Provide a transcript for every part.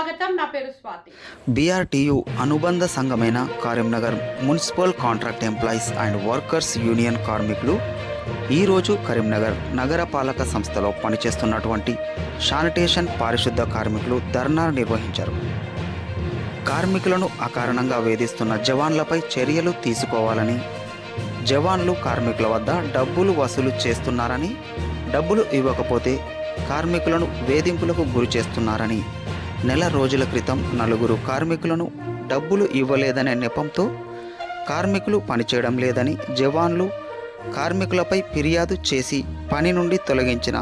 స్వాగతం. నా పేరు స్వాతి. బీఆర్టీయు అనుబంధ సంఘమైన Karimnagar municipal contract employees and workers union కార్మికులు ఈరోజు కరీంనగర్ నగరపాలక సంస్థలో పనిచేస్తున్నటువంటి శానిటేషన్ పారిశుద్ధ కార్మికులు ధర్నా నిర్వహించారు. కార్మికులను అకారణంగా వేధిస్తున్న జవాన్లపై చర్యలు తీసుకోవాలని జవాన్లు కార్మికుల వద్ద డబ్బులు వసూలు చేస్తున్నారని డబ్బులు ఇవ్వకపోతే కార్మికులను వేధింపులకు గురి చేస్తున్నారని నెల రోజుల క్రితం నలుగురు కార్మికులను డబ్బులు ఇవ్వలేదనే నెపంతో కార్మికులు పనిచేయడం లేదని జవాన్లు కార్మికులపై ఫిర్యాదు చేసి పని నుండి తొలగించిన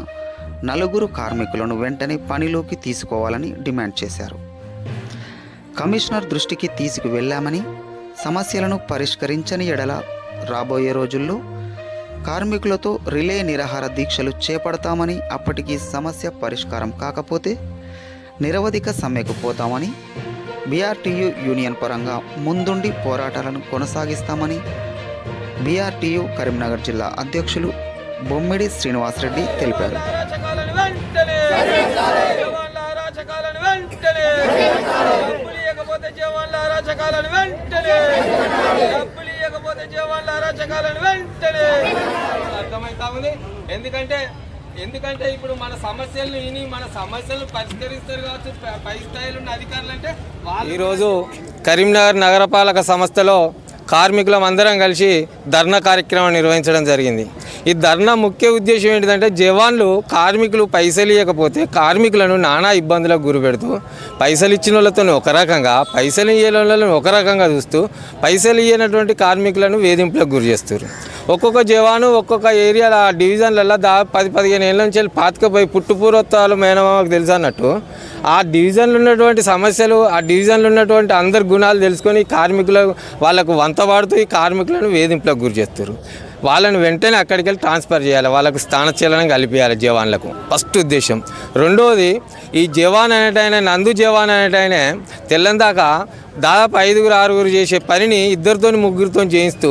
నలుగురు కార్మికులను వెంటనే పనిలోకి తీసుకోవాలని డిమాండ్ చేశారు. కమిషనర్ దృష్టికి తీసుకువెళ్ళామని సమస్యలను పరిష్కరించని ఎడల రాబోయే రోజుల్లో కార్మికులతో రిలే నిరాహార దీక్షలు చేపడతామని అప్పటికీ సమస్య పరిష్కారం కాకపోతే నిరవధిక సమ్మెకు పోతామని బీఆర్టీయు యూనియన్ పరంగా ముందుండి పోరాటాలను కొనసాగిస్తామని బీఆర్టీయు కరీంనగర్ జిల్లా అధ్యక్షులు బొమ్మిడి శ్రీనివాసరెడ్డి తెలిపారు. వెంటనే వెంటనే వెంటనే ఎందుకంటే ఎందుకంటే ఇప్పుడు మన సమస్యలను విని మన సమస్యలను పరిష్కరిస్తారు కావచ్చు పై స్థాయిలో ఉన్న అధికారులు అంటే ఈరోజు కరీంనగర్ నగరపాలక సంస్థలో కార్మికులం అందరం కలిసి ధర్నా కార్యక్రమం నిర్వహించడం జరిగింది. ఈ ధర్నా ముఖ్య ఉద్దేశం ఏంటిదంటే జవాన్లు కార్మికులు పైసలు ఇవ్వకపోతే కార్మికులను నానా ఇబ్బందులకు గురిపెడుతూ పైసలు ఇచ్చిన వాళ్ళతో ఒక రకంగా పైసలు ఇయ్యే వాళ్ళని ఒక రకంగా చూస్తూ పైసలు ఇయ్యనటువంటి కార్మికులను వేధింపులకు గురి చేస్తారు ఒక్కొక్క జవాను ఒక్కొక్క ఏరియాల ఆ డివిజన్లలో దా పది పదిహేను ఏళ్ళ నుంచి వెళ్ళి పాతకపోయి పుట్టుపూర్వత్వాలు మేనమామకు తెలుసు అన్నట్టు. ఆ డివిజన్లో ఉన్నటువంటి సమస్యలు ఆ డివిజన్లో ఉన్నటువంటి అందరి గుణాలు తెలుసుకొని కార్మికులు వాళ్ళకు వంత వాడుతూ ఈ కార్మికులను వేధింపులకు గురి చేస్తారు. వాళ్ళని వెంటనే అక్కడికి వెళ్ళి ట్రాన్స్ఫర్ చేయాలి వాళ్ళకు స్థానచలనం కలిపియాలి జవాన్లకు. ఫస్ట్ ఉద్దేశం. రెండోది ఈ జవాన్ అనేటైనా నందు జవాన్ అనేటైనా తెల్లందాక దాదాపు ఐదుగురు ఆరుగురు చేసే పనిని ఇద్దరితో ముగ్గురితో చేయిస్తూ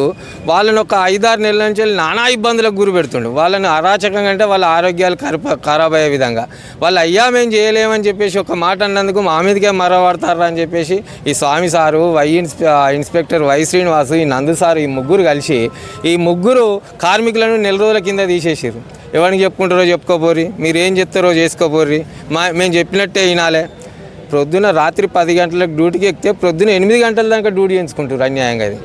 వాళ్ళని ఒక ఐదారు నెలల నుంచి నానా ఇబ్బందులకు గురి పెడుతుండు. వాళ్ళని అరాచకంగా అంటే వాళ్ళ ఆరోగ్యాలు కరప ఖరాబ్ అయ్యే విధంగా. వాళ్ళు అయ్యా మేము చేయలేమని చెప్పేసి ఒక మాట అన్నందుకు మా మీదకే మరవాడతారా అని చెప్పేసి ఈ స్వామి సారు వై ఇన్స్పె ఇన్స్పెక్టర్ వై శ్రీనివాసు ఈ నందు సారు ఈ ముగ్గురు కలిసి ఈ ముగ్గురు కార్మికులను నెల రోజుల కింద తీసేసారు ఎవరికి చెప్పుకుంటారో చెప్పుకోపోర్రి. మీరు ఏం చెప్తారో చేసుకోపోర్రి. మా మేము చెప్పినట్టే వినాలే. ప్రొద్దున రాత్రి పది గంటలకు డ్యూటీకి ఎక్కితే ప్రొద్దున ఎనిమిది గంటల దాకా డ్యూటీ చేయించుకుంటారు అన్యాయంగా అది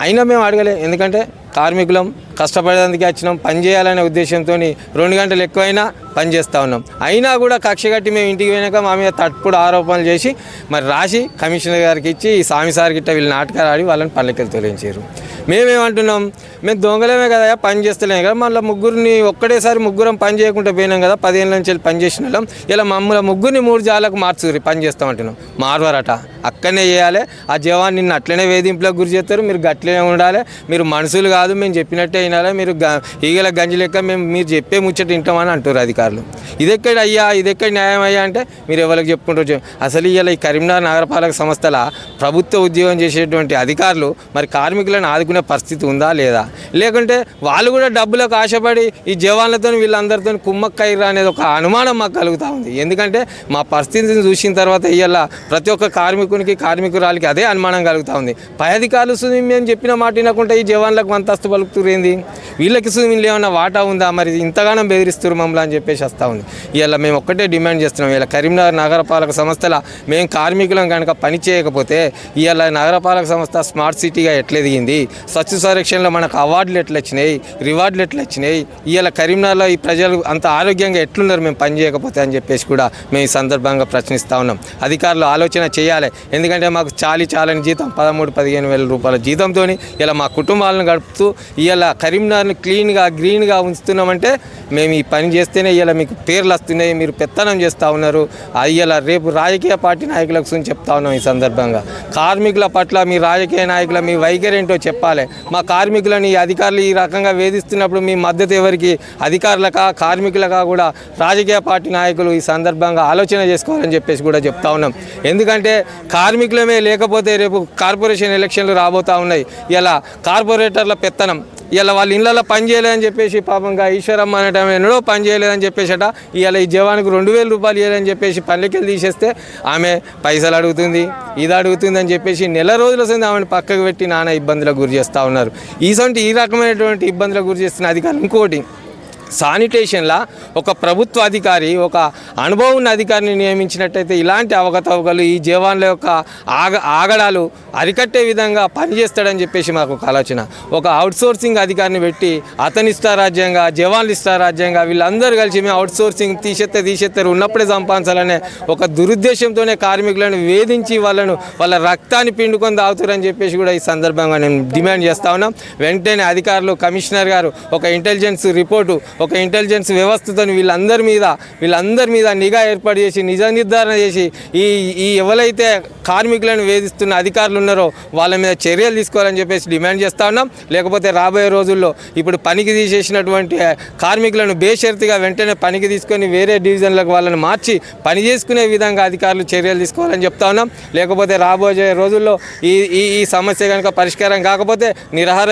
అయినా మేము అడగలే ఎందుకంటే కార్మికులం కష్టపడేందుకు వచ్చినాం. పని చేయాలనే ఉద్దేశంతో రెండు గంటలు ఎక్కువైనా పని చేస్తూ ఉన్నాం. అయినా కూడా కక్ష కట్టి మేము ఇంటికి పోయినాక మా మీద తప్పుడు ఆరోపణలు చేసి మరి రాసి కమిషనర్ గారికి ఇచ్చి ఈ స్వామి సార్ గిట్ట వీళ్ళు నాటకాలు ఆడి వాళ్ళని పల్లెకెళ్ళి తొలగించారు. మేమేమంటున్నాం? మేము దొంగలేమే కదా పని చేస్తలేము కదా. మళ్ళీ ముగ్గురిని ఒక్కడేసారి ముగ్గురం పని చేయకుండా పోయినాం కదా పదిహేను నుంచి వెళ్ళి పని చేసిన వాళ్ళం. ఇలా మమ్మల్ని ముగ్గురిని మూడు జాలకు మార్చుకురి పని చేస్తామంటున్నాం మార్వరట. అక్కడనే చేయాలి. ఆ జవాన్ నిన్ను అట్లనే వేధింపులకు గురి చేస్తారు. మీరు గట్లనే ఉండాలి. మీరు మనుషులు కాదు మేము చెప్పినట్టే వినాలి మీరు ఈగల గంజి లెక్క మేము మీరు చెప్పే ముచ్చట వింటామని అంటారు అధికారులు. ఇదెక్కడ అయ్యా? ఇదెక్కడ న్యాయం అయ్యా అంటే మీరు ఎవరికి చెప్పుకుంటారు అసలు ఇవాళ ఈ కరీంనగర్ నగరపాలక సంస్థల ప్రభుత్వ ఉద్యోగం చేసేటువంటి అధికారులు మరి కార్మికులను ఆదుకునే పరిస్థితి ఉందా లేదా? లేకుంటే వాళ్ళు కూడా డబ్బులకు ఆశపడి ఈ జవాన్లతో వీళ్ళందరితో కుమ్మక్కయ్యరా అనేది ఒక అనుమానం మాకు కలుగుతూ ఉంది. ఎందుకంటే మా పరిస్థితిని చూసిన తర్వాత ఇవాళ ప్రతి ఒక్క కార్మికునికి కార్మికురాలకి అదే అనుమానం కలుగుతూ ఉంది. పై అధికారులు మేము చెప్పిన మాట వినకుండా ఈ జవాన్లకు అంతస్తు పలుకుతురు వీళ్ళకి సుమిలు ఏమన్నా వాటా ఉందా? మరి ఇంతగానో బెదిరిస్తారు మమ్మల్ని అని చెప్పేసి వస్తూ ఉంది. ఇలా మేము ఒక్కటే డిమాండ్ చేస్తున్నాం. ఇలా కరీంనగర్ నగరపాలక సంస్థల మేము కార్మికులం కనుక పని చేయకపోతే ఇలా నగరపాలక సంస్థ స్మార్ట్ సిటీగా ఎట్లెదిగింది స్వచ్ఛ సంరక్షణలో మనకు అవార్డులు ఎట్లా వచ్చినాయి? రివార్డులు ఎట్లా వచ్చినాయి? ఇవాళ కరీంనగర్లో ఈ ప్రజలు అంత ఆరోగ్యంగా ఎట్లున్నారు? మేము పని చేయకపోతే అని చెప్పేసి కూడా మేము ఈ సందర్భంగా ప్రశ్నిస్తూ ఉన్నాం. అధికారులు ఆలోచన చేయాలి. ఎందుకంటే మాకు చాలి చాలని జీతం పదమూడు పదిహేను వేల రూపాయల జీతంతో ఇలా మా కుటుంబాలను గడుపుతూ ఇలా కరీంనగర్ని క్లీన్గా గ్రీన్గా ఉంచుతున్నామంటే మేము ఈ పని చేస్తేనే ఇలా మీకు పేర్లు వస్తున్నాయి మీరు పెత్తనం చేస్తూ ఉన్నారు. ఇవాళ రేపు రాజకీయ పార్టీ నాయకులకు గురించి చెప్తా ఉన్నాం ఈ సందర్భంగా. కార్మికుల పట్ల మీ రాజకీయ నాయకుల మీ వైఖరి ఏంటో చెప్పాలి. మా కార్మికులని ఈ అధికారులు ఈ రకంగా వేధిస్తున్నప్పుడు మీ మద్దతు ఎవరికి? అధికారులకా కార్మికులకా కూడా? రాజకీయ పార్టీ నాయకులు ఈ సందర్భంగా ఆలోచన చేసుకోవాలని చెప్పేసి కూడా చెప్తా ఉన్నాం. ఎందుకంటే కార్మికులమే లేకపోతే రేపు కార్పొరేషన్ ఎలక్షన్లు రాబోతూ ఉన్నాయి. ఇలా కార్పొరేటర్ల పెత్తనం ఇలా వాళ్ళ ఇళ్ళలో పని చేయలేదని చెప్పేసి పాపంగా ఈశ్వరమ్మ అనే ఎన్నడో పని చేయలేదని చెప్పేసట. ఇవాళ ఈ జవానికి రెండు వేల రూపాయలు ఇవ్వాలని చెప్పేసి పల్లెకెళ్ళి తీసేస్తే ఆమె పైసలు అడుగుతుంది ఇది అడుగుతుంది అని చెప్పేసి నెల రోజుల సంది ఆమెను పక్కకు పెట్టి నానా ఇబ్బందులకు గురి చేస్తూ ఉన్నారు. ఈసంటి ఈ రకమైనటువంటి ఇబ్బందులకు గురి చేస్తున్న అధికారులు ఇంకోటి శానిటేషన్లా ఒక ప్రభుత్వ అధికారి ఒక అనుభవం ఉన్న అధికారిని నియమించినట్టయితే ఇలాంటి అవకతవకలు ఈ జవాన్ల యొక్క ఆగ ఆగడాలు అరికట్టే విధంగా పనిచేస్తాడని చెప్పేసి మాకు ఒక ఆలోచన. ఒక అవుట్సోర్సింగ్ అధికారిని పెట్టి అతని ఇష్టారాజ్యంగా జవాన్లు ఇష్టారాజ్యంగా వీళ్ళందరూ కలిసి మేము అవుట్సోర్సింగ్ తీసేస్తే తీసేస్తారు ఉన్నప్పుడే సంపాదించాలనే ఒక దురుద్దేశంతోనే కార్మికులను వేధించి వాళ్ళను వాళ్ళ రక్తాన్ని పిండుకొని తాగుతారని చెప్పేసి కూడా ఈ సందర్భంగా నేను డిమాండ్ చేస్తా ఉన్నాం. వెంటనే అధికారులు కమిషనర్ గారు ఒక ఇంటెలిజెన్స్ రిపోర్టు ఒక ఇంటెలిజెన్స్ వ్యవస్థతో వీళ్ళందరి మీద వీళ్ళందరి మీద నిఘా ఏర్పాటు చేసి నిజ నిర్ధారణ చేసి ఈ ఈ ఎవరైతే కార్మికులను వేధిస్తున్న అధికారులు ఉన్నారో వాళ్ళ మీద చర్యలు తీసుకోవాలని చెప్పేసి డిమాండ్ చేస్తూ ఉన్నాం. లేకపోతే రాబోయే రోజుల్లో ఇప్పుడు పనికి తీసేసినటువంటి కార్మికులను బేషరతిగా వెంటనే పనికి తీసుకొని వేరే డివిజన్లకు వాళ్ళని మార్చి పని చేసుకునే విధంగా అధికారులు చర్యలు తీసుకోవాలని చెప్తా ఉన్నాం. లేకపోతే రాబోయే రోజుల్లో ఈ ఈ ఈ సమస్య కనుక పరిష్కారం కాకపోతే నిరాహార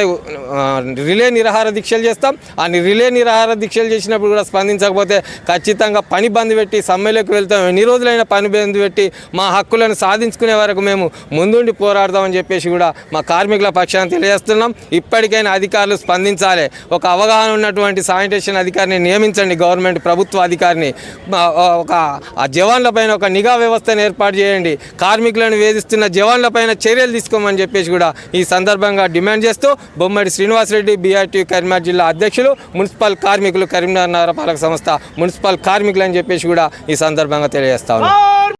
రిలే నిరాహార దీక్షలు చేస్తాం. ఆ రిలే నిరాహార దీక్షలు చేసినప్పుడు కూడా స్పందించకపోతే ఖచ్చితంగా పని బంద్ పెట్టి సమ్మెలోకి వెళ్తాం. ఎన్ని రోజులైనా పని బంద్ పెట్టి మా హక్కులను సాధించుకునే వరకు మేము ముందుండి పోరాడదామని చెప్పేసి కూడా మా కార్మికుల పక్షాన్ని తెలియజేస్తున్నాం. ఇప్పటికైనా అధికారులు స్పందించాలి. ఒక అవగాహన ఉన్నటువంటి శానిటేషన్ అధికారిని నియమించండి. గవర్నమెంట్ ప్రభుత్వ అధికారిని. ఒక ఆ జవాన్ల పైన ఒక నిఘా వ్యవస్థను ఏర్పాటు చేయండి. కార్మికులను వేధిస్తున్న జవాన్ల పైన చర్యలు తీసుకోమని చెప్పేసి కూడా ఈ సందర్భంగా డిమాండ్ చేస్తూ బొమ్మడి శ్రీనివాసరెడ్డి బీఆర్టీ కరీంనగర్ జిల్లా అధ్యక్షులు మున్సిపల్ కార్మికులు కరీంనగర్ నగరపాలక సంస్థ మున్సిపల్ కార్మికులు అని చెప్పేసి కూడా ఈ సందర్భంగా తెలియజేస్తా